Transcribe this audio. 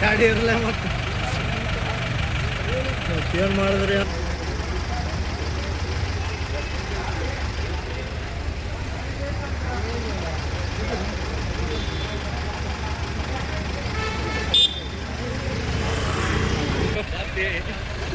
ಗಾಡಿ ಇರಲ್ಲ ಮತ್ತೆ. ಮಾಡಿದ್ರಿ?